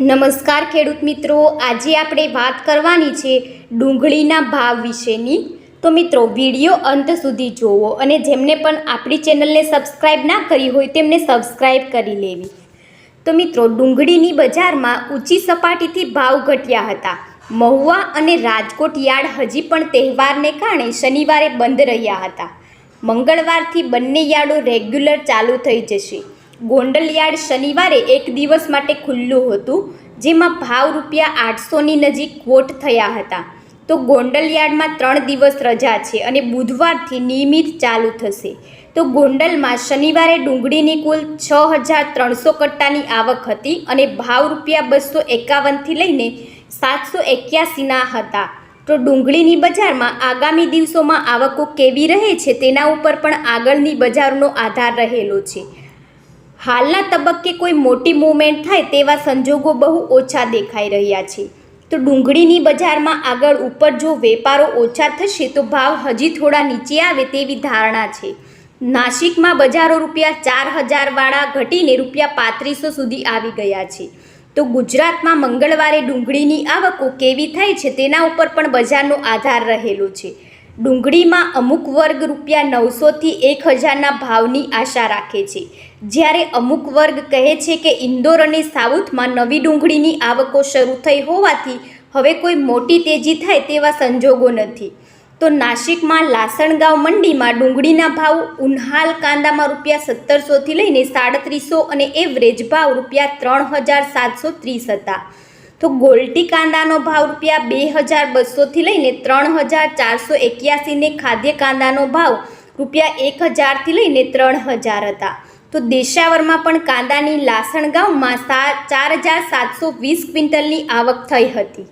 નમસ્કાર ખેડૂત મિત્રો, આજે આપણે વાત કરવાની છે ડુંગળીના ભાવ વિશેની. તો મિત્રો, વીડિયો અંત સુધી જોવો અને જેમને પણ આપણી ચેનલને સબસ્ક્રાઈબ ના કરી હોય તેમને સબસ્ક્રાઈબ કરી લેવી. તો મિત્રો, ડુંગળીની બજારમાં ઊંચી સપાટીથી ભાવ ઘટ્યા હતા. મહુવા અને રાજકોટ યાર્ડ હજી પણ તહેવારને કારણે શનિવારે બંધ રહ્યા હતા. મંગળવારથી બંને યાર્ડો રેગ્યુલર ચાલુ થઈ જશે. ગોંડલ યાર્ડ શનિવારે એક દિવસ માટે ખુલ્લું હતું, જેમાં ભાવ રૂપિયા આઠસોની નજીક કોટ થયા હતા. તો ગોંડલ યાર્ડમાં ત્રણ દિવસ રજા છે અને બુધવારથી નિયમિત ચાલુ થશે. તો ગોંડલમાં શનિવારે ડુંગળીની કુલ છ હજાર ત્રણસો કટ્ટાની આવક હતી અને ભાવ રૂપિયા બસો એકાવનથી લઈને સાતસો એક્યાસીના હતા. તો ડુંગળીની બજારમાં આગામી દિવસોમાં આવકો કેવી રહે છે તેના ઉપર પણ આગળની બજારનો આધાર રહેલો છે. હાલના તબક્કે કોઈ મોટી મૂવમેન્ટ થાય તેવા સંજોગો બહુ ઓછા દેખાઈ રહ્યા છે. તો ડુંગળીની બજારમાં આગળ ઉપર જો વેપારો ઓછા થશે તો ભાવ હજી થોડા નીચે આવે તેવી ધારણા છે. નાસિકમાં બજારો રૂપિયા ચાર હજારવાળા ઘટીને રૂપિયા પાંત્રીસો સુધી આવી ગયા છે. તો ગુજરાતમાં મંગળવારે ડુંગળીની આવકો કેવી થાય છે તેના ઉપર પણ બજારનો આધાર રહેલો છે. ડુંગળીમાં અમુક વર્ગ રૂપિયા નવસોથી એક હજારના ભાવની આશા રાખે છે. જ્યારે અમુક વર્ગ કહે છે કે ઇન્દોર અને સાઉથમાં નવી ડુંગળીની આવકો શરૂ થઈ હોવાથી હવે કોઈ મોટી તેજી થાય તેવા સંજોગો નથી. તો નાસિકમાં લાસણગાંવ મંડીમાં ડુંગળીના ભાવ ઉન્હાલ કાંદામાં રૂપિયા સત્તરસોથી લઈને સાડત્રીસો અને એવરેજ ભાવ રૂપિયા ત્રણ હજાર સાતસો ત્રીસ હતા. તો ગોલ્ટી કાંદાનો ભાવ રૂપિયા બે હજાર બસોથી લઈને ત્રણ હજાર ચારસો એક્યાસીને ખાદ્ય કાંદાનો ભાવ રૂપિયા એક હજારથી લઈને ત્રણ હજાર હતા. તો દેશાવરમાં પણ કાંદાની લાસણગાંવમાં સા ચાર હજાર સાતસો વીસ ક્વિન્ટલની આવક થઈ હતી.